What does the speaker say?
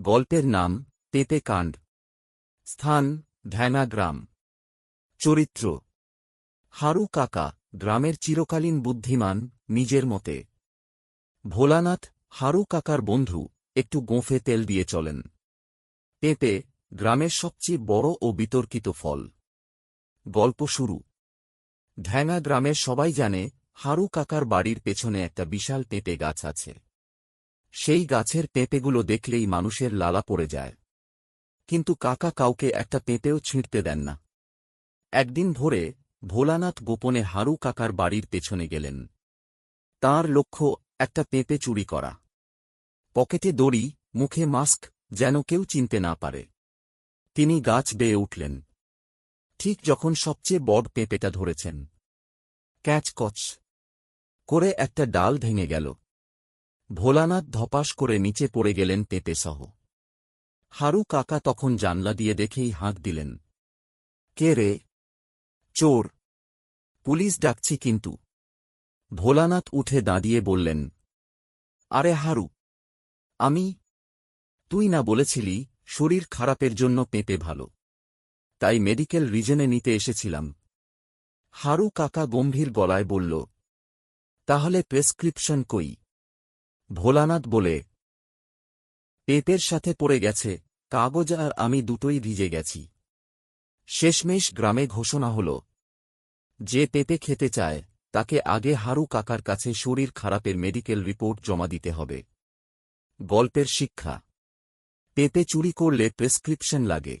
গল্পের নাম তেতে কাণ্ড। স্থান ধ্যানা গ্রাম চরিত্র। হারু কাকা, গ্রামের চিরকালীন বুদ্ধিমান, নিজের মতে। ভোলানাথ, হারু কাকার বন্ধু, একটু গোঁফে তেল দিয়ে চলেন। পেঁপে গ্রামের সবচেয়ে বড় ও বিতর্কিত ফল। গল্প শুরু। ঢ্যাঙা গ্রামের সবাই জানে, হারু কাকার বাড়ির পেছনে একটা বিশাল পেঁপে গাছ আছে। সেই গাছের পেঁপেগুলো দেখলেই মানুষের লালা পড়ে যায়। কিন্তু কাকা কাউকে একটা পেঁপেও ছিঁড়তে দেন না। একদিন ভোরে ভোলানাথ গোপনে হারু কাকার বাড়ির পেছনে গেলেন। তার লক্ষ্য একটা পেঁপে চুরি করা। পকেটে দড়ি, মুখে মাস্ক, যেন কেউ চিনতে না পারে। তিনি গাছ বেয়ে উঠলেন। ঠিক যখন সবচেয়ে বড় পেঁপেটা ধরেছেন। ক্যাচ কচ। করে একটা ডাল ভেঙে গেল। ভোলানাথ ধপাস করে নিচে পড়ে গেলেন পেঁপে সহ। হারু কাকা তখন জানলা দিয়ে দেখেই হাঁক দিলেন। কে রে? চোর। পুলিশ ডাকছি কিন্তু। ভোলানাথ উঠে দাঁড়িয়ে বললেন, আরে হারু, আমি, তুই না বলেছিলি শরীর খারাপের জন্য পেঁপে ভালো। তাই মেডিকেল রিজনে নিতে এসেছিলাম। হারু কাকা গম্ভীর গলায় বলল, তাহলে প্রেসক্রিপশন কই? ভোলানাথ বলে পেপের সাথে পড়ে গেছে, কাগজ আর আমি দুটোই ভিজে গেছি। শেষমেশ গ্রামে ঘোষণা হল, যে পেঁপে খেতে চায়, তাকে আগে হারু কাকার কাছে শরীর খারাপের মেডিকেল রিপোর্ট জমা দিতে হবে। গল্পের শিক্ষা পেঁপে চুরি করলে প্রেসক্রিপশন লাগে।